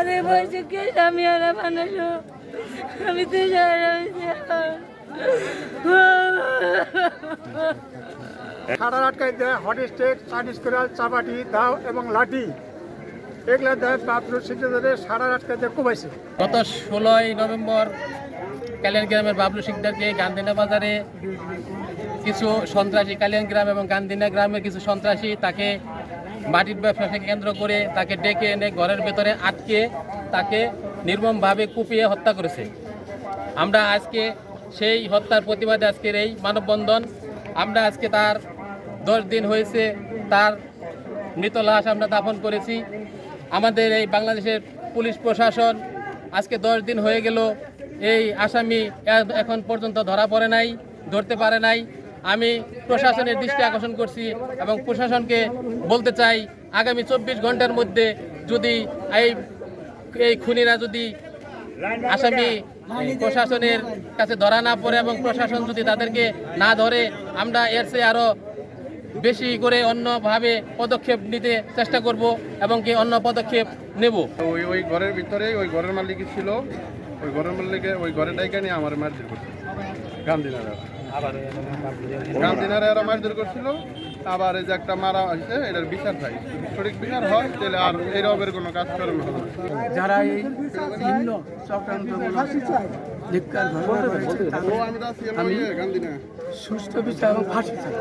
আমার এই বয়সে কে স্বামী আর বানালো আমি তো সারা আটকাই দেয় হট স্টেক চাইনিজ কোরাল চাপাটি দাও এবং লাঠি। এগুলা দেয় শিখে ধরে সারা আটকাই দেয় কুবাইছে গত ষোলোই নভেম্বর কালিয়ান গ্রামের বাবলু শিকদারকে গান্ধিনা বাজারে কিছু সন্ত্রাসী কালিয়ান গ্রাম এবং গান্ধিনা গ্রামের কিছু সন্ত্রাসী তাকে মাটির ব্যবসাকে কেন্দ্র করে তাকে ডেকে এনে ঘরের ভেতরে আটকে তাকে নির্মমভাবে কুপিয়ে হত্যা করেছে। আমরা আজকে সেই হত্যার প্রতিবাদে আজকের এই মানববন্ধন, আমরা আজকে তার দশ দিন হয়েছে, তার মৃত লাশ আমরা দাফন করেছি। আমাদের এই বাংলাদেশের পুলিশ প্রশাসন আজকে দশ দিন হয়ে গেল, এই আসামি এখন পর্যন্ত ধরা পড়ে নাই, ধরতে পারে নাই। আমি প্রশাসনের দৃষ্টি আকর্ষণ করছি এবং প্রশাসনকে বলতে চাই, আগামী চব্বিশ ঘণ্টার মধ্যে যদি এই এই খুনিরা যদি আসামি প্রশাসনের কাছে ধরা না পড়ে এবং প্রশাসন যদি তাদেরকে না ধরে, আমরা এর চেয়ে আরও বেশি করে অন্যভাবে পদক্ষেপ নিতে চেষ্টা করব এবং কি অন্য পদক্ষেপ নেব। ওই ওই ঘরের ভিতরে, ওই ঘরের মালিকই ছিল। ওই ঘরের মালিকের ওই ঘরের ডাইকা নিয়ে আমার মারধর করছে। গান্ধীনারা গান্ধীনারা এরা মারধর করছিল আবার এই যে একটা মারা হয়েছে এটার বিচার চাই সঠিক বিচার হয় তাহলে আর এই রবের কোনো কাজ করেন হবে না। যারা এই ভিন্ন আমি আমার গান্ধীনা বিচার এবং ফাঁসি চাই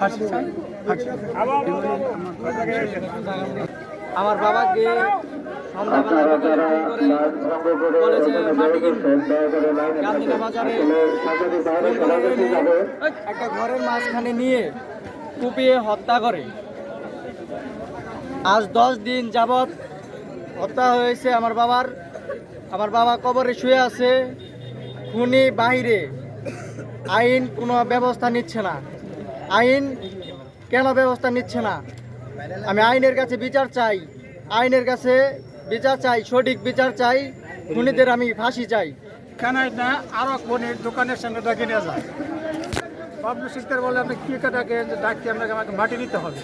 ফাঁসি চাই ফাঁসি চাই। আমার কথা শেষ। আমার বাবাকে সন্ধ্যাবেলা বিকেলে ফোন করে বলেছে মাটি কিনবো গান্ধীনা বাজারে ফোন করে একটা ঘরের মাঝখানে নিয়ে কুপিয়ে হত্যা করে। আজ দশ দিন যাবৎ হত্যা হয়েছে আমার বাবার। আমার বাবা কবরে শুয়ে আছে। খুনি বাহিরে। আইন কোনো ব্যবস্থা নিচ্ছে না। আইন কেন ব্যবস্থা নিচ্ছে না? আমি আইনের কাছে বিচার চাই। আইনের কাছে বিচার চাই, সঠিক বিচার চাই, খুনিদের আমি ফাঁসি চাই। কেন না আরও কোনের দোকানের সঙ্গে ডেকে নিয়ে যায়? বাবলু শিখতে বলে আপনি কি ডাকে ডাকতে আপনাকে আমাকে মাটি নিতে হবে।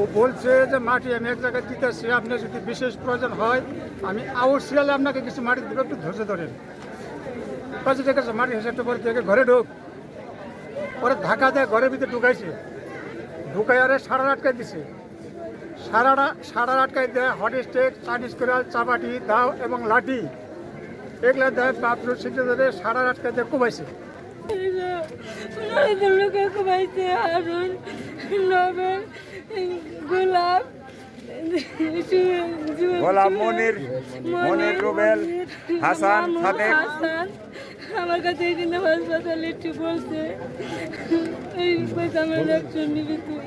ও বলছে যে মাটি আমি এক জায়গায় দিতেছি আপনার যদি বিশেষ প্রয়োজন হয়, আমি আউট সিরিয়ালে আপনাকে কিছু মাটি দেবো, একটু ধৈর্য ধরেন। পাশে ঠিক আছে মাটি হিসেবটা করে থেকে ঘরে ঢোক। পরে ধাক্কা দেয় ঘরের ভিতরে ঢুকাইছে। ঢুকাই আরে সারা আটকাই দিছে সারাটা সারা আটকাই দেয় হট স্টেক চাইনিজ কোরাল চাপাটি দাও এবং লাঠি এগুলা দেয় বাপরুর শিখে ধরে সারা আটকাই দেয় কুবাইছে লোকে হারুন নবেল গোলাপ গোলাম মনির, মনির রুবেল, হাসান, সাদেক। আমার কাছে এই হাসপাতালে একটু বলছে। এই পয়সা আমার নিবি তুই